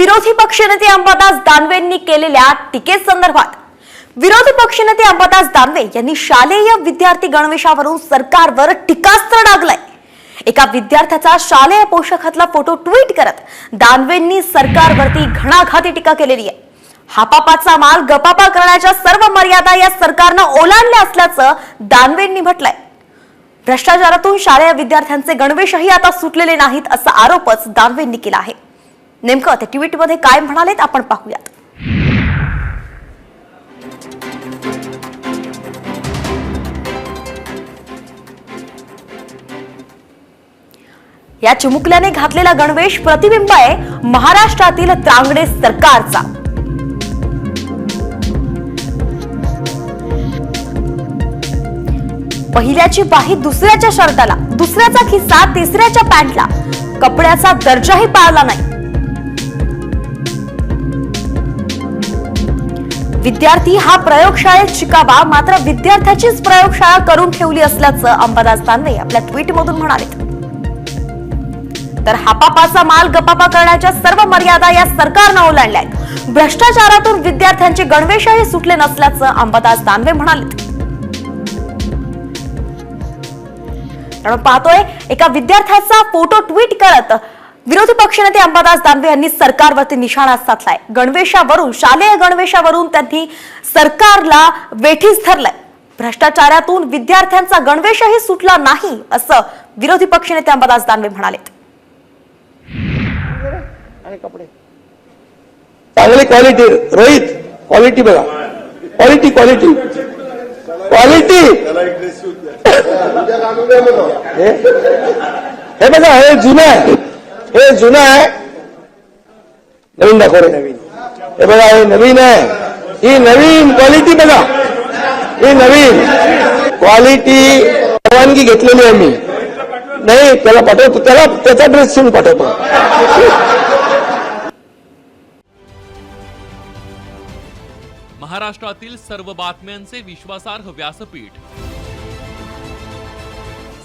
विरोधी पक्षनेते अंबादास दानवेंनी केलेल्या टीकेसंदर्भात विरोधी पक्षनेते अंबादास दानवे यांनी शालेय विद्यार्थी गणवेशावरून सरकारवर टीकास्त्र डागलंय. एका विद्यार्थ्याचा शालेय पोषाखातला फोटो ट्विट करत दानवेंनी सरकारवरती घणाघाती टीका केलेली आहे. हापापाचा माल गपापा करण्याच्या सर्व मर्यादा या सरकारनं ओलांडल्या असल्याचं दानवेंनी म्हटलंय. भ्रष्टाचारातून शालेय विद्यार्थ्यांचे गणवेशही आता सुटलेले नाहीत असा आरोपच दानवेंनी केला आहे. नेमकं ते ट्विटमध्ये काय म्हणालेत आपण पाहूयात. या चिमुकल्याने घातलेला गणवेश प्रतिबिंब आहे महाराष्ट्रातील त्रांगडे सरकारचा. पहिल्याची बाही दुसऱ्याच्या शर्टाला दुसऱ्याचा खिस्सा तिसऱ्याच्या पॅन्टला. कपड्याचा दर्जाही पाळला नाही. विद्यार्थी हा प्रयोगशाळेत शिकावा मात्र विद्यार्थ्याचीच प्रयोगशाळा करून ठेवली असल्याचं अंबादास दानवे आपल्या ट्विटमधून म्हणाले. तर हापापाचा माल गपापा करण्याच्या सर्व मर्यादा या सरकारनं ओलांडल्या आहेत. भ्रष्टाचारातून विद्यार्थ्यांचे गणवेशही सुटले नसल्याचं अंबादास दानवे म्हणाले. पाहतोय एका विद्यार्थ्याचा फोटो ट्विट करत विरोधी पक्षनेते अंबादास दानवे यांनी सरकारवरती निशाणा साधलाय. गणवेशावरून शालेय गणवेशावरून त्यांनी सरकारला वेठीस धरलंय. भ्रष्टाचारातून विद्यार्थ्यांचा गणवेशही सुटला नाही असं विरोधी पक्षनेते अंबादास दानवे म्हणाले चांगली क्वालिटी रोहित क्वालिटी बघा. क्वालिटी क्वालिटी क्वालिटी हे? हे बघा हे जुनं आहे. हे जुनं आहे. नवीन दाखव रे नवीन. हे बघा हे नवीन आहे. ही नवीन क्वालिटी बघा. ही नवीन. क्वालिटी परवानगी घेतलेली आहे मी. नाही त्याला पाठवतो त्याला त्याचा ड्रेस शिवून पाठवतो. महाराष्ट्रातील सर्व बातम्यांचे विश्वासार्ह व्यासपीठ.